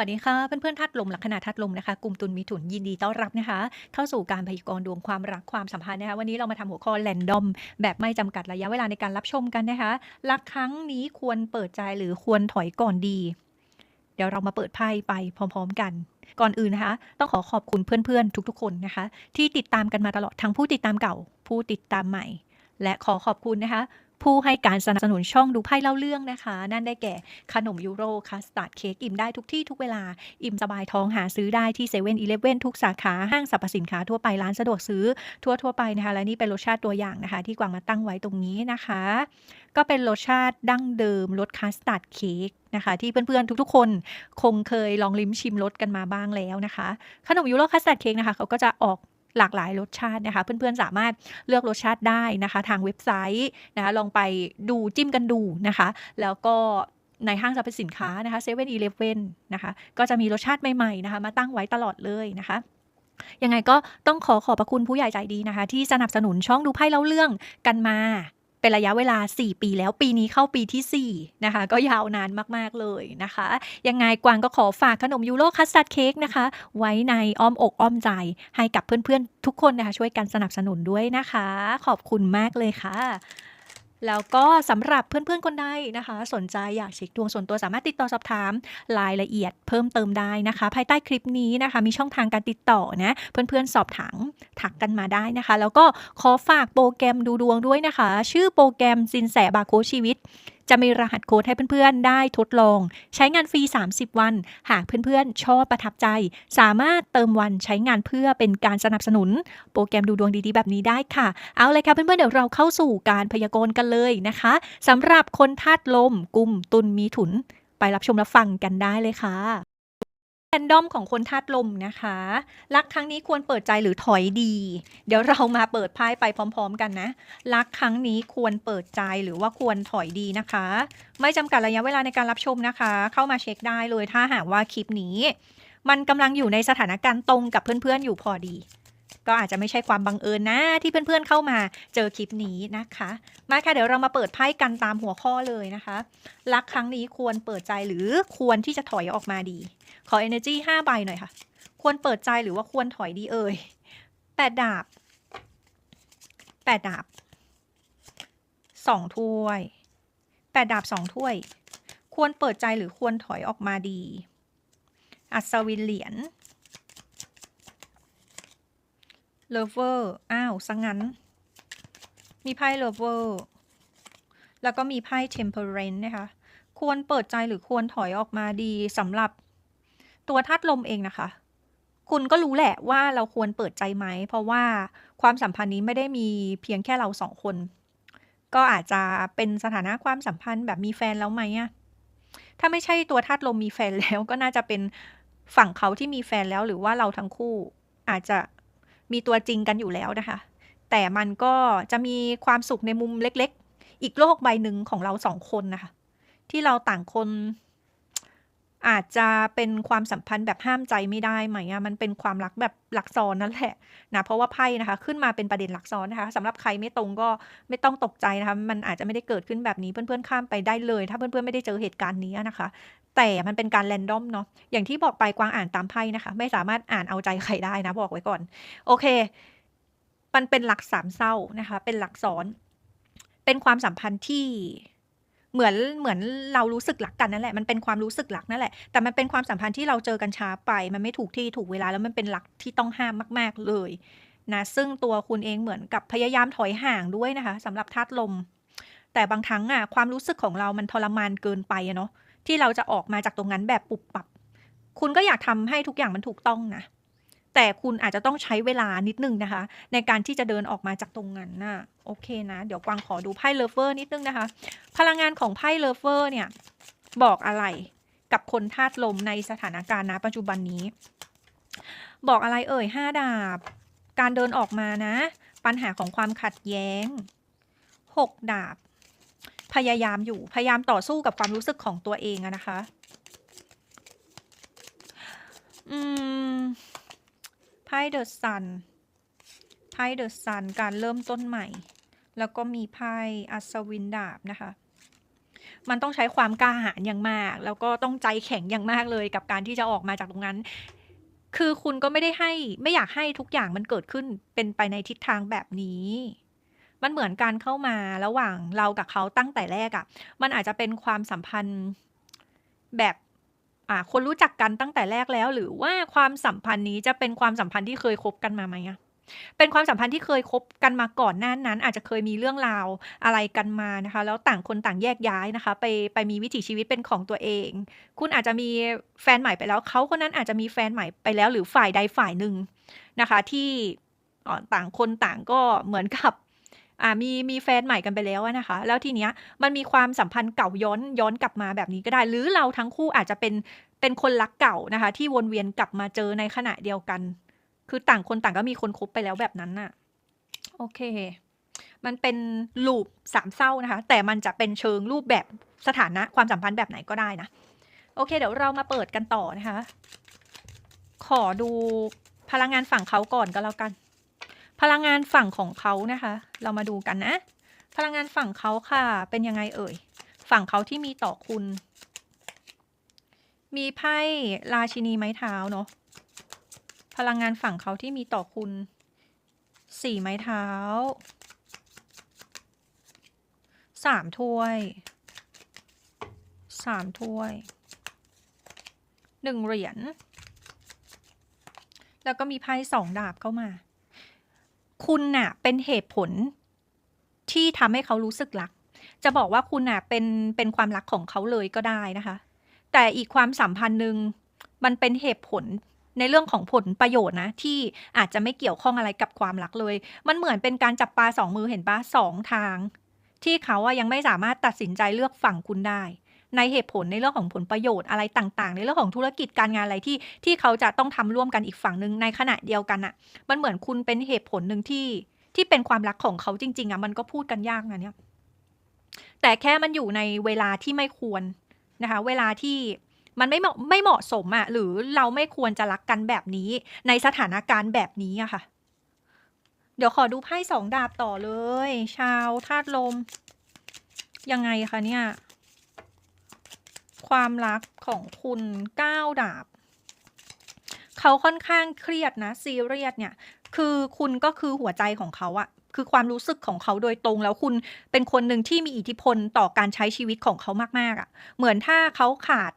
สวัสดีค่ะ เพื่อนๆธาตุลมลัคนาธาตุลมนะคะกลุ่มตุลมิถุนยินดีต้อนรับนะคะ เข้าสู่การพยากรณ์ดวงความรักความสัมพันธ์นะคะวันนี้เรามาทำหัวข้อแรนดอม แบบไม่จำกัดระยะเวลาในการรับชมกันนะคะรักครั้งนี้ควรเปิดใจหรือควรถอยก่อนดี เดี๋ยวเรามาเปิดไพ่ไปพร้อม ๆ กันก่อนอื่นนะคะ ต้องขอขอบคุณเพื่อนๆ ทุกๆ คนนะคะ ที่ติดตามกันมาตลอดทั้งผู้ติดตามเก่า ผู้ติดตามใหม่ และขอขอบคุณนะคะ ผู้ให้การสนับสนุนช่องดูไพ่เล่าเรื่องนะคะ นั่นได้แก่ขนมยูโรคัสตาร์ดเค้กอิ่มได้ทุกที่ทุกเวลา อิ่มสบายท้องหาซื้อได้ที่เซเว่นอีเลฟเว่นทุกสาขา ห้างสรรพสินค้าทั่วไปร้านสะดวกซื้อทั่วทั่วไปนะคะ และนี่เป็นรสชาติตัวอย่างนะคะ ที่กวางมาตั้งไว้ตรงนี้นะคะ ก็เป็นรสชาติดั้งเดิมรสคัสตาร์ดเค้กนะคะที่เพื่อนๆทุกๆ คนคงเคยลองลิ้มชิมรสกันมาบ้างแล้วนะคะ ขนมยูโรคัสตาร์ดเค้กนะคะเขาก็จะออก หลากหลายรสชาตินะคะ เพื่อนๆสามารถเลือกรสชาติได้นะคะ ทางเว็บไซต์นะคะลองไปดูจิ้มกันดูนะคะ แล้วก็ในห้างสรรพสินค้านะคะเซเว่นอีเลฟเว่นนะคะ ก็จะมีรสชาติใหม่ๆนะคะ มาตั้งไว้ตลอดเลยนะคะยังไงก็ต้องขอขอบพระคุณผู้ใหญ่ใจดีนะคะ ที่สนับสนุนช่องดูไพ่เล่าเรื่องกันมา เป็นระยะเวลา 4 ปีแล้วปีนี้เข้าปีทีสี่ 4 นะคะ ก็ยาวนานมากๆเลยนะคะ ยังไงกวางก็ขอฝากขนมยูโรคัสตาร์ดเค้กนะคะ ไว้ในอ้อมอกอ้อมใจให้กับเพื่อนๆ ทุกคนนะคะ ช่วยกันสนับสนุนด้วยนะคะ ขอบคุณมากเลยค่ะ แล้วก็สำหรับเพื่อนๆคนใดนะคะ สนใจอยากเช็คดวงส่วนตัวสามารถติดต่อสอบถามรายละเอียดเพิ่มเติมได้นะคะ ภายใต้คลิปนี้นะคะ มีช่องทางการติดต่อนะ เพื่อนๆสอบถามถักกันมาได้นะคะ แล้วก็ขอฝากโปรแกรมดูดวงด้วยนะคะ ชื่อโปรแกรมสินแสบาโคชชีวิต จะมีรหัสโค้ดให้เพื่อนๆ ได้ทดลอง ใช้งานฟรี 30 วัน หากเพื่อนๆ ชอบประทับใจ สามารถเติมวันใช้งานเพื่อเป็นการสนับสนุน โปรแกรมดูดวงดีๆ แบบนี้ได้ค่ะ เอาเลยค่ะเพื่อนๆ เดี๋ยวเราเข้าสู่การพยากรณ์กันเลยนะคะสำหรับคนธาตุลม กลุ่มตุลมีถุน ไปรับชมรับฟังกันได้เลยค่ะ แรนดอมของคนธาตุลมนะคะ รักครั้งนี้ควรเปิดใจหรือถอยดี เดี๋ยวเรามาเปิดไพ่ไปพร้อม ๆ กันนะ รักครั้งนี้ควรเปิดใจหรือว่าควรถอยดีนะคะ ไม่จำกัดระยะเวลาในการรับชมนะคะ เข้ามาเช็คได้เลยถ้าหากว่าคลิปนี้ มันกำลังอยู่ในสถานการณ์ตรงกับเพื่อนๆอยู่พอดี ก็อาจจะไม่ใช่ความบังเอิญนะที่เพื่อนๆเข้ามาเจอคลิปนี้นะคะ มาค่ะเดี๋ยวเรามาเปิดไพ่กันตามหัวข้อเลยนะคะ รักครั้งนี้ควรเปิดใจหรือควรที่จะถอยออกมาดี ขอ energy 5 ใบหน่อยค่ะ ควรเปิดใจหรือว่าควรถอยดีเอ่ยแปดดาบแปดดาบสองถ้วยแปดดาบสองถ้วย ควรเปิดใจหรือควรถอยออกมาดี อัศวินเหรียญเลเวอร์ อ้าวสังงั้น มีไพ่เลเวอร์ แล้วก็มีไพ่เทมเพอเรนนะคะ ควรเปิดใจหรือควรถอยออกมาดีสำหรับ ตัวธาตุลมเองนะคะ คุณก็รู้แหละว่าเราควรเปิดใจไหม เพราะว่าความสัมพันธ์นี้ไม่ได้มีเพียงแค่เราสองคน ก็อาจจะเป็นสถานะความสัมพันธ์แบบมีแฟนแล้วไหมอะถ้าไม่ใช่ตัวธาตุลมมีแฟนแล้วก็น่าจะเป็นฝั่งเขาที่มีแฟนแล้วหรือว่าเราทั้งคู่อาจจะมีตัวจริงกันอยู่แล้วนะคะ แต่มันก็จะมีความสุขในมุมเล็ก ๆ อีกโลกใบหนึ่งของเราสองคนนะคะ ที่เราต่างคน อาจจะเป็นความสัมพันธ์แบบห้ามใจไม่ได้ไหมอะมันเป็นความรักแบบหลักซ้อนนั่นแหละนะเพราะว่าไพ่นะคะ ขึ้นมาเป็นประเด็นหลักซ้อนนะคะสำหรับใครไม่ตรงก็ไม่ต้องตกใจนะคะมันอาจจะไม่ได้เกิดขึ้นแบบนี้เพื่อนๆข้ามไปได้เลย ถ้าเพื่อนๆไม่ได้เจอเหตุการณ์นี้นะคะ แต่มันเป็นการแรนดอมเนาะอย่างที่บอกไปกวางอ่านตามไพ่นะคะ ไม่สามารถอ่านเอาใจใครได้นะบอกไว้ก่อน โอเค มันเป็นหลักสามเศร้านะคะ เป็นหลักซ้อน เป็นความสัมพันธ์ที่ เหมือนเหมือนเรารู้สึกรักกันนั่นแหละมันเป็นความรู้สึกรักนั่นแหละแต่มันเป็นความสัมพันธ์ที่เราเจอกันช้าไป มันไม่ถูกที่ถูกเวลาแล้วมันเป็นหลักที่ต้องห้ามมาก ๆเลยนะซึ่งตัวคุณเองเหมือนกับพยายามถอยห่างด้วยนะคะสำหรับธาตุลม แต่บางครั้งอะความรู้สึกของเรามันทรมานเกินไปอะเนาะที่เราจะออกมาจากตรงนั้นแบบปุบปับ คุณก็อยากทำให้ทุกอย่างมันถูกต้องนะ แต่คุณอาจจะต้องใช้เวลานิดนึงนะคะ ในการที่จะเดินออกมาจากตรงนั้นน่ะโอเคนะ เดี๋ยวกวางขอดูไพ่เลเวอร์นิดนึงนะคะ พลังงานของไพ่เลเวอร์เนี่ย บอกอะไรกับคนธาตุลมในสถานการณ์ณปัจจุบันนี้ บอกอะไรเอ่ยห้าดาบ การเดินออกมานะ ปัญหาของความขัดแย้งหกดาบ พยายามอยู่พยายามต่อสู้กับความรู้สึกของตัวเองนะคะ อืม ไพ่เดอะซันไพ่เดอะซันการเริ่มต้นใหม่ แล้วก็มีไพ่อัศวินดาบนะคะมันต้องใช้ความกล้าหาญอย่างมาก แล้วก็ต้องใจแข็งอย่างมากเลยกับการที่จะออกมาจากตรงนั้น คือคุณก็ไม่ได้ให้ไม่อยากให้ทุกอย่างมันเกิดขึ้นเป็นไปในทิศทางแบบนี้ มันเหมือนการเข้ามาระหว่างเรากับเขาตั้งแต่แรกอะ่ะ มันอาจจะเป็นความสัมพันธ์แบบ อ่าคนรู้จักกันตั้งแต่แรกแล้ว หรือว่าความสัมพันธ์นี้จะเป็นความสัมพันธ์ที่เคยคบกันมาไหมอะเป็นความสัมพันธ์ที่เคยคบกันมาก่อนหน้านั้น อาจจะเคยมีเรื่องราวอะไรกันมานะคะ แล้วต่างคนต่างแยกย้ายนะคะ ไปไปมีวิถีชีวิตเป็นของตัวเอง คุณอาจจะมีแฟนใหม่ไปแล้วเขาคนนั้นอาจจะมีแฟนใหม่ไปแล้ว หรือฝ่ายใดฝ่ายหนึ่งนะคะ ที่อ่อต่างคนต่างก็เหมือนกับ อ่ามีมีแฟนใหม่กันไปแล้วนะคะ แล้วทีเนี้ยมันมีความสัมพันธ์เก่าย้อนย้อนกลับมาแบบนี้ก็ได้ หรือเราทั้งคู่อาจจะเป็นเป็นคนรักเก่านะคะ ที่วนเวียนกลับมาเจอในขณะเดียวกัน คือต่างคนต่างก็มีคนคบไปแล้วแบบนั้นน่ะ โอเค มันเป็นลูปสามเศร้านะคะ แต่มันจะเป็นเชิงรูปแบบสถานะความสัมพันธ์แบบไหนก็ได้นะ โอเค เดี๋ยวเรามาเปิดกันต่อนะคะ ขอดูพลังงานฝั่งเขาก่อนก็แล้วกัน พลังงานฝั่งของเขานะคะ เรามาดูกันนะ พลังงานฝั่งเขาค่ะ เป็นยังไงเอ่ย ฝั่งเขาที่มีต่อคุณ มีไพ่ราชินีไม้เท้าเนาะ พลังงานฝั่งเขาที่มีต่อคุณสี่ไม้เท้าสามถ้วยสามถ้วยหนึ่งเหรียญ แล้วก็มีไพ่สองดาบเข้ามา คุณน่ะเป็นเหตุผลที่ทำให้เขารู้สึกรัก จะบอกว่าคุณน่ะเป็นเป็นความรักของเขาเลยก็ได้นะคะ แต่อีกความสัมพันธ์หนึ่งมันเป็นเหตุผลในเรื่องของผลประโยชน์นะ ที่อาจจะไม่เกี่ยวข้องอะไรกับความรักเลย มันเหมือนเป็นการจับปลาสองมือเห็นปะสองทาง ที่เขาอะยังไม่สามารถตัดสินใจเลือกฝั่งคุณได้ ในเหตุผลในเรื่องของผลประโยชน์อะไรต่าง ๆ ในเรื่องของธุรกิจการงานอะไรที่ที่เขาจะต้องทำร่วมกันอีกฝั่งหนึ่งในขณะเดียวกันอะมันเหมือนคุณเป็นเหตุผลหนึ่งที่ที่เป็นความรักของเขาจริง ๆอะมันก็พูดกันยากนะเนี่ยแต่แค่มันอยู่ในเวลาที่ไม่ควรนะคะ เวลาที่มันไม่เหมาะไม่เหมาะสมอะหรือเราไม่ควรจะรักกันแบบนี้ ในสถานการณ์แบบนี้อะค่ะ เดี๋ยวขอดูไพ่สองดาบต่อเลย ชาวธาตุลม ยังไงคะเนี่ย ความรักของคุณเก้าดาบ เขาค่อนข้างเครียดนะซีเรียสเนี่ย คือคุณก็คือหัวใจของเขาอะคือความรู้สึกของเขาโดยตรงแล้วคุณเป็นคนหนึ่งที่มีอิทธิพลต่อการใช้ชีวิตของเขามากๆอะเหมือนถ้าเขาขาด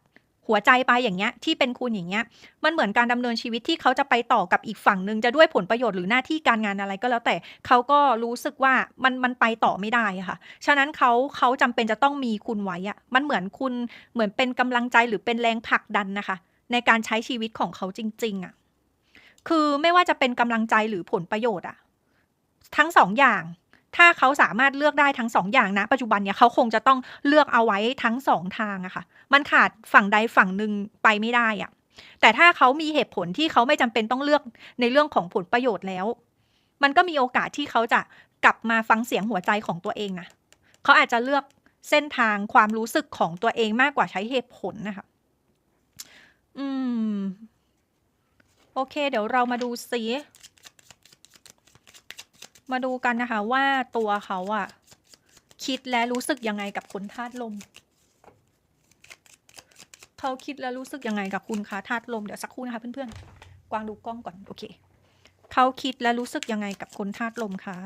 หัวใจไปอย่างเงี้ยที่เป็นคุณอย่างเงี้ยมันเหมือนการดำเนินชีวิตที่เขาจะไปต่อกับอีกฝั่งหนึ่งจะด้วยผลประโยชน์หรือหน้าที่การงานอะไรก็แล้วแต่เขาก็รู้สึกว่ามันมันไปต่อไม่ได้ค่ะ ฉะนั้นเขาเขาจำเป็นจะต้องมีคุณไว้อะมันเหมือนคุณเหมือนเป็นกำลังใจหรือเป็นแรงผลักดันนะคะ ในการใช้ชีวิตของเขาจริง ๆอะคือไม่ว่าจะเป็นกำลังใจหรือผลประโยชน์อะทั้งสองอย่าง ถ้าเขาสามารถเลือกได้ทั้งสองอย่างนะ ปัจจุบันเนี่ยเขาคงจะต้องเลือกเอาไว้ทั้งสองทางอะค่ะ มันขาดฝั่งใดฝั่งหนึ่งไปไม่ได้อะแต่ถ้าเขามีเหตุผลที่เขาไม่จำเป็นต้องเลือกในเรื่องของผลประโยชน์แล้ว มันก็มีโอกาสที่เขาจะกลับมาฟังเสียงหัวใจของตัวเองนะเขาอาจจะเลือกเส้นทางความรู้สึกของตัวเองมากกว่าใช้เหตุผลนะคะอืม โอเค เดี๋ยวเรามาดูซิ มาดูกันนะคะว่าตัวเขาอะคิดและรู้สึกยังไงกับคนธาตุลม เขาคิดและรู้สึกยังไงกับคุณคะธาตุลมเดี๋ยวสักครู่นะคะเพื่อนๆ กวางดูกล้องก่อนโอเค เขาคิดและรู้สึกยังไงกับคนธาตุลมคะ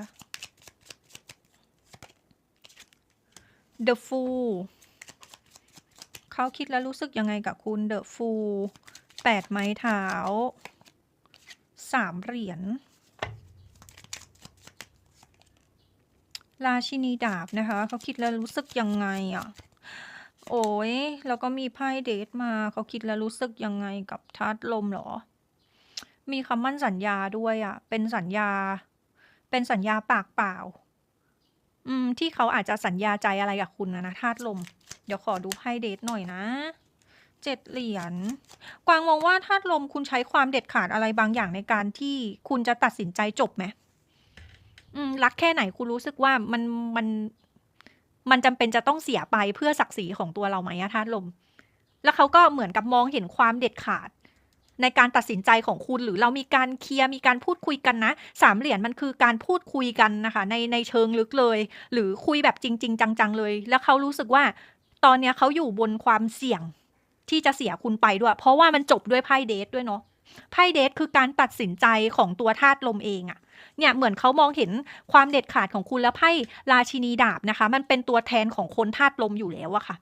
The Fool เขาคิดและรู้สึกยังไงกับคุณ The Fool แปดไม้เท้าสามเหรียญ ราชินีดาบนะคะ เขาคิดแล้วรู้สึกยังไงอะ โอ้ยแล้วก็มีไพ่เดทมา เขาคิดแล้วรู้สึกยังไงกับธาตุลมเหรอ มีคำมั่นสัญญาด้วยอะ เป็นสัญญา เป็นสัญญาปากเปล่า อืม ที่เขาอาจจะสัญญาใจอะไรกับคุณนะนะธาตุลม เดี๋ยวขอดูไพ่เดทหน่อยนะเจ็ดเหรียญ กวางมองว่าธาตุลมคุณใช้ความเด็ดขาดอะไรบางอย่างในการที่คุณจะตัดสินใจจบไหม รักแค่ไหนคุณรู้สึกว่ามันมันมันจำเป็นจะต้องเสียไปเพื่อศักดิ์ศรีของตัวเราไหมอะธาตุลม แล้วเขาก็เหมือนกับมองเห็นความเด็ดขาด ในการตัดสินใจของคุณหรือเรามีการเคลียร์มีการพูดคุยกันนะสามเหรียญมันคือการพูดคุยกันนะคะ ในในเชิงลึกเลย หรือคุยแบบจริง ๆ จังๆเลย แล้วเขารู้สึกว่า ตอนเนี้ยเขาอยู่บนความเสี่ยงที่จะเสียคุณไปด้วย เพราะว่ามันจบด้วยไพ่เดทด้วยเนาะไพ่เดทคือการตัดสินใจของตัวธาตุลมเองอะ เนี่ยเหมือนเขามองเห็นความเด็ดขาดของคุณแล้วไพ่ราชินีดาบนะคะ มันเป็นตัวแทนของคนธาตุลมอยู่แล้วอะค่ะ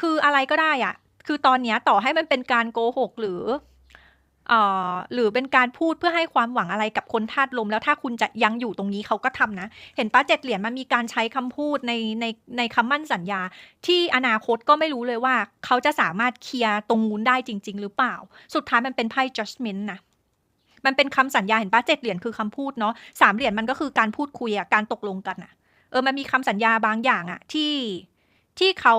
คืออะไรก็ได้อะคือตอนนี้ต่อให้มันเป็นการโกหกหรือเอ่อหรือเป็นการพูดเพื่อให้ความหวังอะไรกับคนธาตุลม แล้วถ้าคุณจะยังอยู่ตรงนี้เขาก็ทำนะ เห็นป้าเจ็ดเหรียญมันมีการใช้คำพูดในในในคำมั่นสัญญา ที่อนาคตก็ไม่รู้เลยว่า เขาจะสามารถเคลียร์ตรงนู้นได้จริง ๆ หรือเปล่า สุดท้ายมันเป็นไพ่ judgment นะ มันเป็นคำสัญญาเห็นป้าเจ็ดเหรียญคือคำพูดเนาะสามเหรียญมันก็คือการพูดคุยอะการตกลงกันอะเออมันมีคำสัญญาบางอย่างอะที่ที่เขา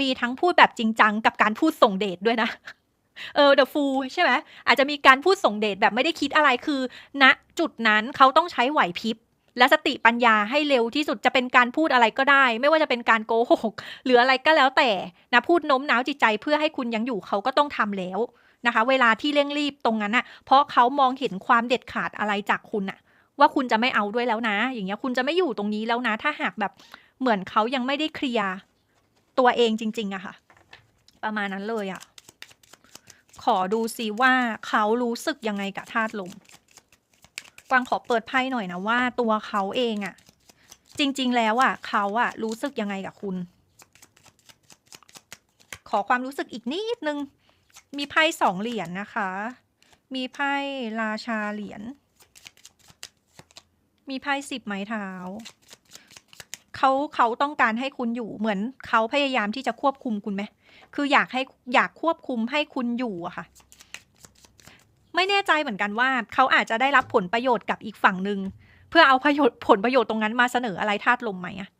มีทั้งพูดแบบจริงจังกับการพูดส่งเดชด้วยนะเออ the fool ใช่ไหมอาจจะมีการพูดส่งเดชแบบไม่ได้คิดอะไรคือณจุดนั้นเขาต้องใช้ไหวพริบ และสติปัญญาให้เร็วที่สุดจะเป็นการพูดอะไรก็ได้ ไม่ว่าจะเป็นการโกหกหรืออะไรก็แล้วแต่นะพูดโน้มน้าวจิตใจเพื่อให้คุณยังอยู่เขาก็ต้องทำแล้ว นะคะ เวลาที่เร่งรีบตรงนั้นน่ะเพราะเขามองเห็นความเด็ดขาดอะไรจากคุณน่ะว่าคุณจะไม่เอาด้วยแล้วนะ อย่างเงี้ยคุณจะไม่อยู่ตรงนี้แล้วนะ ถ้าหากแบบเหมือนเขายังไม่ได้เคลียร์ตัวเองจริง ๆอะค่ะ ประมาณนั้นเลยอะขอดูซิว่าเขารู้สึกยังไงกับธาตุลมกวางขอเปิดไพ่หน่อยนะว่าตัวเขาเองอะจริง ๆ แล้วอะเขาอะรู้สึกยังไงกับคุณ ขอความรู้สึกอีกนิดนึง มีไพ่สองเหรียญนะคะ มีไพ่ราชาเหรียญ มีไพ่สิบไม้เท้า เขาเขาต้องการให้คุณอยู่เหมือนเขาพยายามที่จะควบคุมคุณไหม คืออยากให้อยากควบคุมให้คุณอยู่อะค่ะ ไม่แน่ใจเหมือนกันว่าเขาอาจจะได้รับผลประโยชน์กับอีกฝั่งหนึ่งเพื่อเอาประโยชน์ผลประโยชน์ตรงนั้นมาเสนออะไรธาตุลมไหมอะ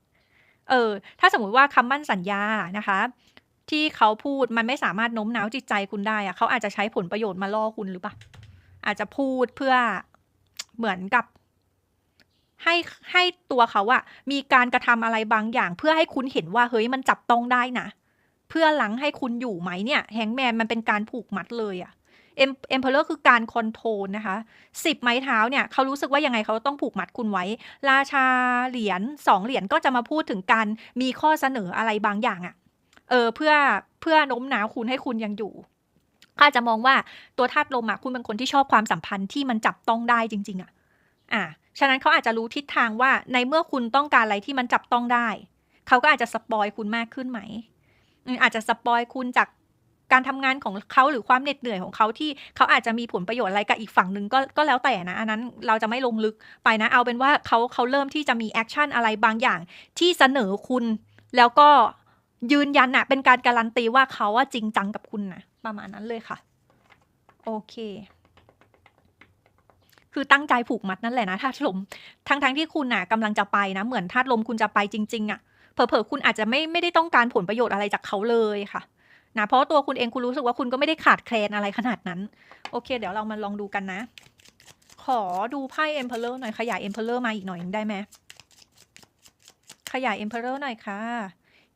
เออ ถ้าสมมติว่าคำมั่นสัญญานะคะ ที่เขาพูดมันไม่สามารถโน้มน้าวจิตใจคุณได้อะเขาอาจจะใช้ผลประโยชน์มาล่อคุณหรือเปล่าอาจจะพูดเพื่อเหมือนกับ ให้ให้ตัวเขาอะมีการกระทำอะไรบางอย่าง เพื่อให้คุณเห็นว่าเฮ้ยมันจับต้องได้นะเพื่อหลังให้คุณอยู่ไหมเนี่ยแฮงแมนมันเป็นการผูกมัดเลยอะเอ็มเอ็มเพลเลอร์คือการคอนโทรลนะคะสิบไม้เท้าเนี่ยเขารู้สึกว่ายังไงเขาต้องผูกมัดคุณไว้ ราชาเหรียญสองเหรียญก็จะมาพูดถึงการมีข้อเสนออะไรบางอย่างอะ เออเพื่อเพื่อโน้มน้าวคุณให้คุณยังอยู่ขาอาจะมองว่าตัวธาตุลมอะคุณเป็นคนที่ชอบความสัมพันธ์ที่มันจับต้องได้จริง ๆอะอะฉะนั้นเขาอาจจะรู้ทิศทางว่าในเมื่อคุณต้องการอะไรที่มันจับต้องได้ เขาก็อาจจะสปอยคุณมากขึ้นไหมอืมอาจจะสปอยคุณจากการทำงานของเขาหรือความเหน็ดเหนื่อยของเขาที่เขาอาจจะมีผลประโยชน์อะไรกับอีกฝั่งหนึ่งก็ก็แล้วแต่นะ อันนั้นเราจะไม่ลงลึกไปนะ เอาเป็นว่าเขาเขาเริ่มที่จะมีแอคชั่นอะไรบางอย่างที่เสนอคุณ แล้วก็ ยืนยันอะเป็นการการันตีว่าเขาว่าจริงจังกับคุณนะประมาณนั้นเลยค่ะ โอเค คือตั้งใจผูกมัดนั่นแหละนะธาตุลมทั้งทั้งที่คุณน่ะกำลังจะไปนะ เหมือนธาตุลมคุณจะไปจริง ๆอะเผลอๆคุณอาจจะไม่ไม่ได้ต้องการผลประโยชน์อะไรจากเขาเลยค่ะนะเพราะตัวคุณเองคุณรู้สึกว่าคุณก็ไม่ได้ขาดแคลนอะไรขนาดนั้น โอเค เดี๋ยวเรามาลองดูกันนะ ขอดูไพ่ Emperor หน่อยขยาย Emperor มาอีกหน่อยได้ไหมขยาย Emperor หน่อยค่ะ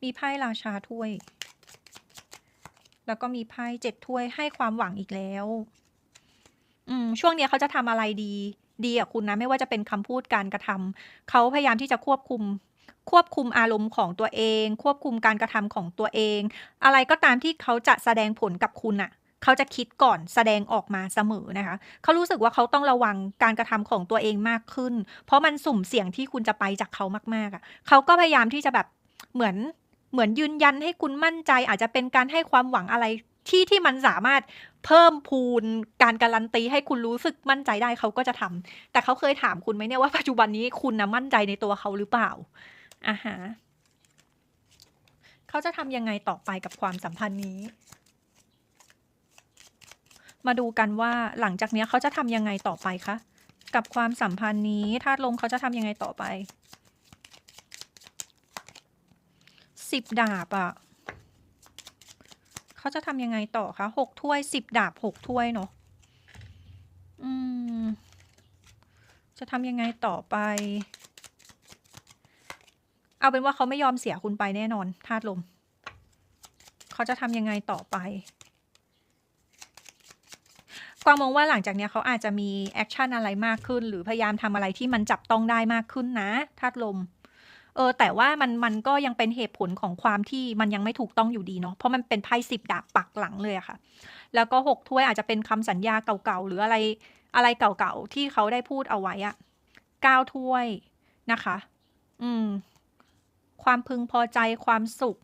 มีไพ่ราชาถ้วย แล้วก็มีไพ่เจ็ดถ้วยให้ความหวังอีกแล้ว อืม ช่วงนี้เขาจะทำอะไรดี ดีกับคุณนะ ไม่ว่าจะเป็นคำพูดการกระทำเขาพยายามที่จะควบคุม ควบคุมอารมณ์ของตัวเอง ควบคุมการกระทำของตัวเอง อะไรก็ตามที่เขาจะแสดงผลกับคุณอะเขาจะคิดก่อนแสดงออกมาเสมอนะคะ เขารู้สึกว่าเขาต้องระวังการกระทำของตัวเองมากขึ้น เพราะมันสุ่มเสี่ยงที่คุณจะไปจากเขามากๆอะ เขาก็พยายามที่จะแบบเหมือน เหมือนยืนยันให้คุณมั่นใจ อาจจะเป็นการให้ความหวังอะไรที่ที่มันสามารถเพิ่มพูนการการันตีให้คุณรู้สึกมั่นใจได้เขาก็จะทำแต่เขาเคยถามคุณไหมเนี่ยว่าปัจจุบันนี้คุณนะมั่นใจในตัวเขาหรือเปล่าอ่าฮะเขาจะทำยังไงต่อไปกับความสัมพันธ์นี้ มาดูกันว่าหลังจากเนี้ยเขาจะทำยังไงต่อไปคะกับความสัมพันธ์นี้ธาตุลมเขาจะทำยังไงต่อไป สิบดาบอะ่ะเขาจะทำยังไงต่อคะหกถ้วยสิบดาบหกถ้วยเนาะอืม จะทำยังไงต่อไป เอาเป็นว่าเขาไม่ยอมเสียคุณไปแน่นอนธาตุลม เขาจะทำยังไงต่อไปกวางมองว่าหลังจากเนี้ยเขาอาจจะมีแอคชั่นอะไรมากขึ้น หรือพยายามทำอะไรที่มันจับต้องได้มากขึ้นนะธาตุลม เออ แต่ว่ามันมันก็ยังเป็นเหตุผลของความที่มันยังไม่ถูกต้องอยู่ดีเนาะเพราะมันเป็นไพ่10ดาบปักหลังเลยอะค่ะ แล้วก็6ถ้วยอาจจะเป็นคำสัญญาเก่าๆหรืออะไรอะไรเก่าๆที่เขาได้พูดเอาไว้อะ9ถ้วยนะคะ อืม ความพึงพอใจความสุข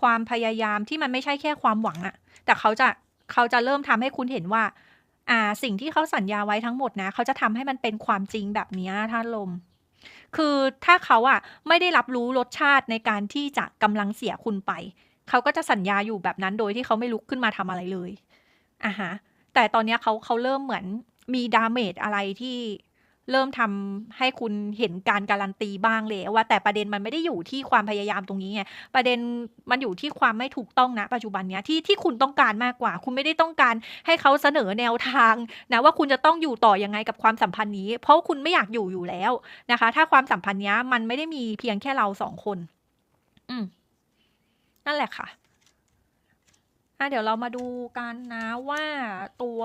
ความพยายามที่มันไม่ใช่แค่ความหวังอะแต่เขาจะเขาจะเริ่มทำให้คุณเห็นว่า อ่า สิ่งที่เขาสัญญาไว้ทั้งหมดนะ เขาจะทำให้มันเป็นความจริงแบบนี้ยธาตุลม คือถ้าเขาอะไม่ได้รับรู้รสชาติในการที่จะกำลังเสียคุณไป เขาก็จะสัญญาอยู่แบบนั้นโดยที่เขาไม่ลุกขึ้นมาทำอะไรเลยอะฮะแต่ตอนนี้เขาเขาเริ่มเหมือนมีดาเมจอะไรที่ เริ่มทำให้คุณเห็นการการันตีบ้างแล้วอะแต่ประเด็นมันไม่ได้อยู่ที่ความพยายามตรงนี้ไงประเด็นมันอยู่ที่ความไม่ถูกต้องณปัจจุบันเนี้ยที่ที่คุณต้องการมากกว่า คุณไม่ได้ต้องการให้เขาเสนอแนวทางนะว่าคุณจะต้องอยู่ต่อยังไงกับความสัมพันธ์นี้ เพราะคุณไม่อยากอยู่อยู่แล้วนะคะ ถ้าความสัมพันธ์เนี้ยมันไม่ได้มีเพียงแค่เรา2คน อืมนั่นแหละค่ะอาเดี๋ยวเรามาดูกันนะว่าตัว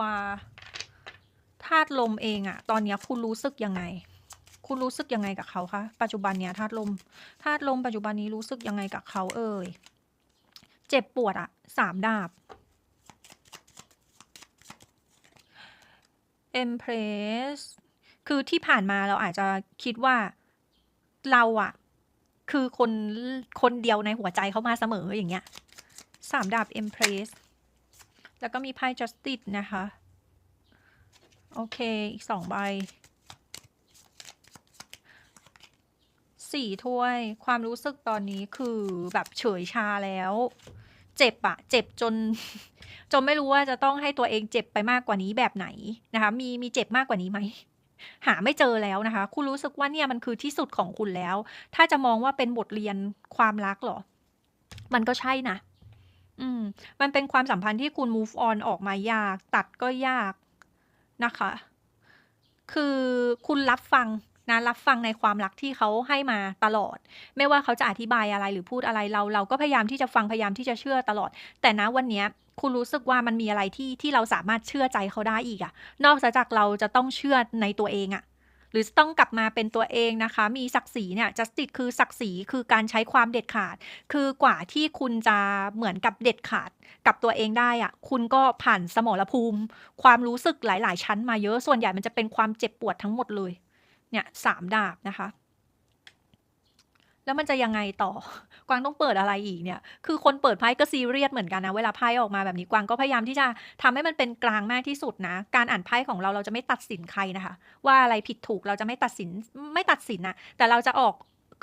ธาตุลมเองอะตอนนี้คุณรู้สึกยังไง คุณรู้สึกยังไงกับเขาคะ?ปัจจุบันเนี้ยธาตุลมธาตุลมปัจจุบันนี้รู้สึกยังไงกับเขาเอ่ย?เจ็บปวดอะ3ดาบ Empress คือที่ผ่านมาเราอาจจะคิดว่าเราอะคือคนคนเดียวในหัวใจเขามาเสมออย่างเงี้ย3ดาบ Empress แล้วก็มีไพ่ Justice นะคะ โอเค อีก2ใบ4ถ้วย ความรู้สึกตอนนี้คือแบบเฉยชาแล้ว เจ็บอะเจ็บจน จนไม่รู้ว่าจะต้องให้ตัวเองเจ็บไปมากกว่านี้แบบไหนนะคะ มีมีเจ็บมากกว่านี้ไหม?หาไม่เจอแล้วนะคะ คุณรู้สึกว่าเนี่ยมันคือที่สุดของคุณแล้ว ถ้าจะมองว่าเป็นบทเรียนความรักหรอ?มันก็ใช่นะ อืม มันเป็นความสัมพันธ์ที่คุณ move on ออกมายาก ตัดก็ยาก นะคะ คือคุณรับฟังนะรับฟังในความรักที่เขาให้มาตลอด ไม่ว่าเขาจะอธิบายอะไรหรือพูดอะไรเรา เราก็พยายามที่จะฟังพยายามที่จะเชื่อตลอด แต่นะวันนี้คุณรู้สึกว่ามันมีอะไรที่ที่เราสามารถเชื่อใจเขาได้อีกอะนอกจากเราจะต้องเชื่อในตัวเองอะ หรือต้องกลับมาเป็นตัวเองนะคะ มีศักดิ์ศรีเนี่ย Justice คือศักดิ์ศรีคือการใช้ความเด็ดขาด คือกว่าที่คุณจะเหมือนกับเด็ดขาดกับตัวเองได้อะคุณก็ผ่านสมรภูมิ ความรู้สึกหลาย ๆ ชั้นมาเยอะส่วนใหญ่มันจะเป็นความเจ็บปวดทั้งหมดเลยเนี่ยสามดาบนะคะ แล้วมันจะยังไงต่อ?กวางต้องเปิดอะไรอีกเนี่ย คือคนเปิดไพ่ก็ซีเรียสเหมือนกันนะ เวลาไพ่ออกมาแบบนี้ กวางก็พยายามที่จะทำให้มันเป็นกลางมากที่สุดนะ การอ่านไพ่ของเราเราจะไม่ตัดสินใครนะคะ ว่าอะไรผิดถูกเราจะไม่ตัดสินไม่ตัดสินนะ แต่เราจะออก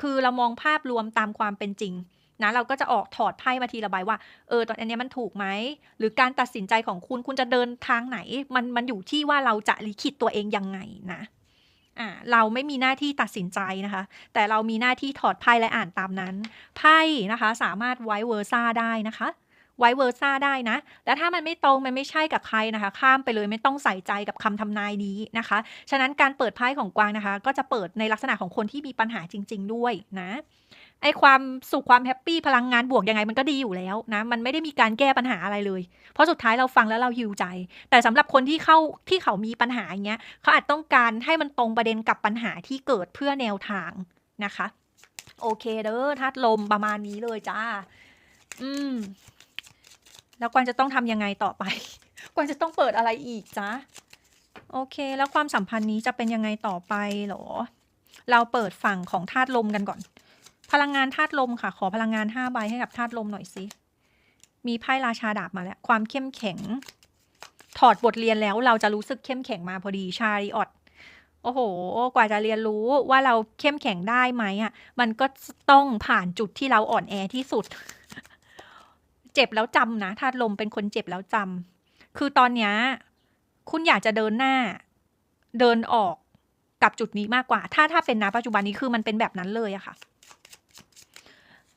คือเรามองภาพรวมตามความเป็นจริงนะเราก็จะออกถอดไพ่มาทีละใบว่า เออตอนอันนี้มันถูกไหม?หรือการตัดสินใจของคุณคุณจะเดินทางไหน?มันมันอยู่ที่ว่าเราจะลิขิตตัวเองยังไงนะ อ่าเราไม่มีหน้าที่ตัดสินใจนะคะ แต่เรามีหน้าที่ถอดไพ่และอ่านตามนั้น ไพ่นะคะสามารถไว้เวอร์ซ่าได้นะคะไว้เวอร์ซ่าได้นะแล้วถ้ามันไม่ตรงมันไม่ใช่กับใครนะคะ ข้ามไปเลยไม่ต้องใส่ใจกับคำทำนายนี้นะคะ ฉะนั้นการเปิดไพ่ของกวางนะคะ ก็จะเปิดในลักษณะของคนที่มีปัญหาจริง ๆ ด้วยนะ ไอ้ความสุขความแฮปปี้พลังงานบวกยังไงมันก็ดีอยู่แล้วนะ มันไม่ได้มีการแก้ปัญหาอะไรเลย เพราะสุดท้ายเราฟังแล้วเรา heal ใจ แต่สำหรับคนที่เข้าที่เขามีปัญหาอย่างเงี้ยเขาอาจต้องการให้มันตรงประเด็นกับปัญหาที่เกิดเพื่อแนวทางนะคะ โอเคเด้อธาตุลมประมาณนี้เลยจ้ะอืม แล้วกวางจะต้องทำยังไงต่อไป?กวางจะต้องเปิดอะไรอีกจ๊ะ?โอเค แล้วความสัมพันธ์นี้จะเป็นยังไงต่อไปหรอ?เราเปิดฝั่งของธาตุลมกันก่อน พลังงานธาตุลมค่ะ ขอพลังงาน5ใบให้กับธาตุลมหน่อยสิมีไพ่ราชาดาบมาแล้ว ความเข้มแข็ง ถอดบทเรียนแล้วเราจะรู้สึกเข้มแข็งมาพอดี Chariot โอ้โฮกว่าจะเรียนรู้ว่าเราเข้มแข็งได้ไหมอะมันก็ต้องผ่านจุดที่เราอ่อนแอที่สุด เจ็บแล้วจำนะธาตุลมเป็นคนเจ็บแล้วจำคือตอนนี้คุณอยากจะเดินหน้า เดินออกกับจุดนี้มากกว่า ถ้าถ้าเป็นณปัจจุบันนี้คือมันเป็นแบบนั้นเลยอะค่ะ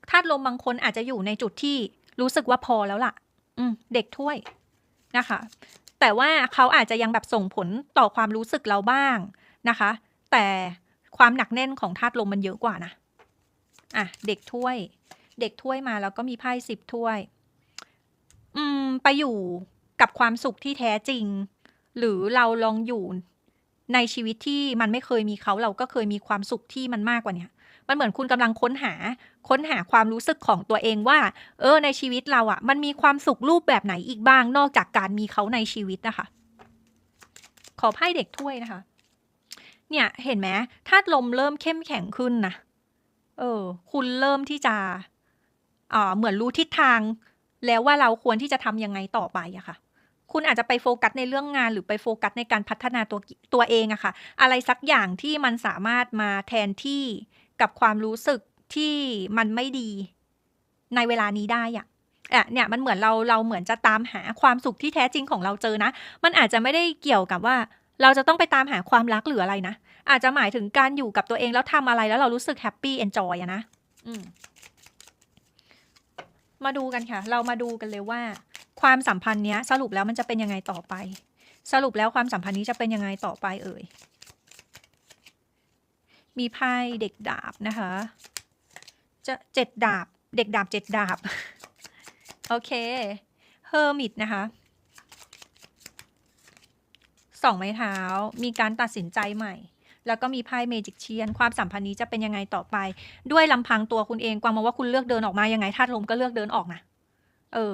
ธาตุลมบางคนอาจจะอยู่ในจุดที่รู้สึกว่าพอแล้วล่ะ อืม เด็กถ้วยนะคะ แต่ว่าเขาอาจจะยังแบบส่งผลต่อความรู้สึกเราบ้างนะคะ แต่ความหนักแน่นของธาตุลมมันเยอะกว่านะอะเด็กถ้วย เด็กถ้วยมาแล้วก็มีไพ่10ถ้วย อืม ไปอยู่กับความสุขที่แท้จริง หรือเราลองอยู่ในชีวิตที่มันไม่เคยมีเขาเราก็เคยมีความสุขที่มันมากกว่าเนี้ย มันเหมือนคุณกำลังค้นหา ค้นหาความรู้สึกของตัวเองว่า เออ ในชีวิตเราอะมันมีความสุขรูปแบบไหนอีกบ้าง นอกจากการมีเขาในชีวิตนะคะ ขอไพ่เด็กถ้วยนะคะ เนี่ย เห็นไหมธาตุลมเริ่มเข้มแข็งขึ้นนะเออ คุณเริ่มที่จะอ่าเหมือนรู้ทิศทาง แล้วว่าเราควรที่จะทำยังไงต่อไปอะค่ะคุณอาจจะไปโฟกัสในเรื่องงานหรือไปโฟกัสในการพัฒนาตัวตัวเองอะค่ะ อะไรสักอย่างที่มันสามารถมาแทนที่ กับความรู้สึกที่มันไม่ดีในเวลานี้ได้อะอะเนี่ยมันเหมือนเราเราเหมือนจะตามหาความสุขที่แท้จริงของเราเจอนะ มันอาจจะไม่ได้เกี่ยวกับว่า เราจะต้องไปตามหาความรักหรืออะไรนะ อาจจะหมายถึงการอยู่กับตัวเองแล้วทำอะไรแล้วเรารู้สึกแฮปปี้เอนจอยอะนะอืมมาดูกันค่ะ เรามาดูกันเลยว่า ความสัมพันธ์เนี้ย สรุปแล้วมันจะเป็นยังไงต่อไป สรุปแล้วความสัมพันธ์นี้จะเป็นยังไงต่อไปเอ่ย มีไพ่เด็กดาบนะคะ จะเจ็ดดาบ เด็กดาบเจ็ดดาบ โอเคเฮอร์มิตนะคะสองไม้เท้า มีการตัดสินใจใหม่ แล้วก็มีไพ่เมจิกเชียน ความสัมพันธ์นี้จะเป็นยังไงต่อไป ด้วยลำพังตัวคุณเองกวางมองว่าคุณเลือกเดินออกมายังไงธาตุลมก็เลือกเดินออกนะ เออ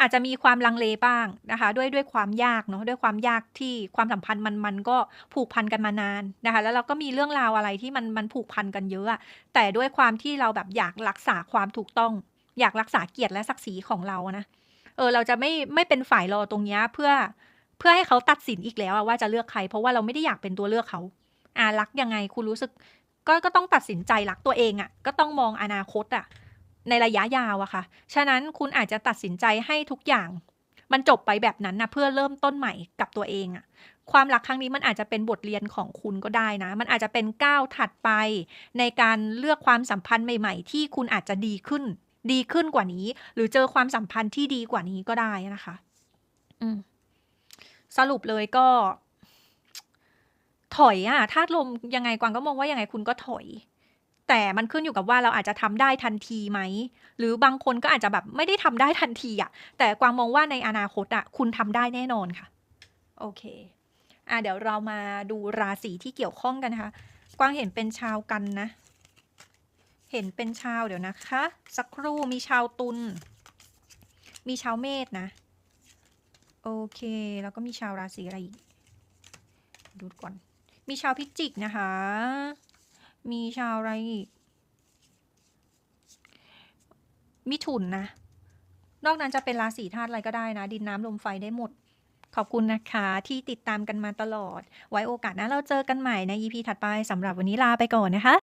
อาจจะมีความลังเลบ้างนะคะ ด้วยด้วยความยากเนาะด้วยความยากที่ความสัมพันธ์มันมันก็ผูกพันกันมานานนะคะ แล้วเราก็มีเรื่องราวอะไรที่มันมันผูกพันกันเยอะแต่ด้วยความที่เราแบบอยากรักษาความถูกต้อง อยากรักษาเกียรติและศักดิ์ศรีของเรานะเออเราจะไม่ไม่เป็นฝ่ายรอตรงนี้เพื่อเพื่อให้เขาตัดสินอีกแล้วว่าจะเลือกใคร เพราะว่าเราไม่ได้อยากเป็นตัวเลือกเขาอ่ารักยังไงคุณรู้สึกก็ก็ต้องตัดสินใจรักตัวเองอะก็ต้องมองอนาคตอะ ในระยะยาวอะค่ะ ฉะนั้นคุณอาจจะตัดสินใจให้ทุกอย่าง มันจบไปแบบนั้นนะเพื่อเริ่มต้นใหม่กับตัวเองอะความรักครั้งนี้มันอาจจะเป็นบทเรียนของคุณก็ได้นะ มันอาจจะเป็นก้าวถัดไป ในการเลือกความสัมพันธ์ใหม่ๆ ที่คุณอาจจะดีขึ้น ดีขึ้นกว่านี้ หรือเจอความสัมพันธ์ที่ดีกว่านี้ก็ได้นะคะ อืมสรุปเลยก็ ถอยอะธาตุลมยังไงกวางก็มองว่ายังไงคุณก็ถอย แต่มันขึ้นอยู่กับว่าเราอาจจะทำได้ทันทีไหม หรือบางคนก็อาจจะแบบไม่ได้ทำได้ทันทีอะแต่กวางมองว่าในอนาคตอะคุณทำได้แน่นอนค่ะ โอเคอะเดี๋ยวเรามาดูราศีที่เกี่ยวข้องกันนะคะ กวางเห็นเป็นชาวกันนะ เห็นเป็นชาวเดี๋ยวนะคะ สักครู่มีชาวตุล มีชาวเมษนะ โอเค แล้วก็มีชาวราศีอะไรอีก ดูก่อน มีชาวพิจิกนะคะ มีชาวอะไรอีก มิถุนนะ นอกนั้นจะเป็นราศีธาตุอะไรก็ได้นะ ดินน้ำลมไฟได้หมด ขอบคุณนะคะที่ติดตามกันมาตลอด ไว้โอกาสหน้าเราเจอกันใหม่ใน EP ถัดไปสำหรับวันนี้ลาไปก่อนนะคะ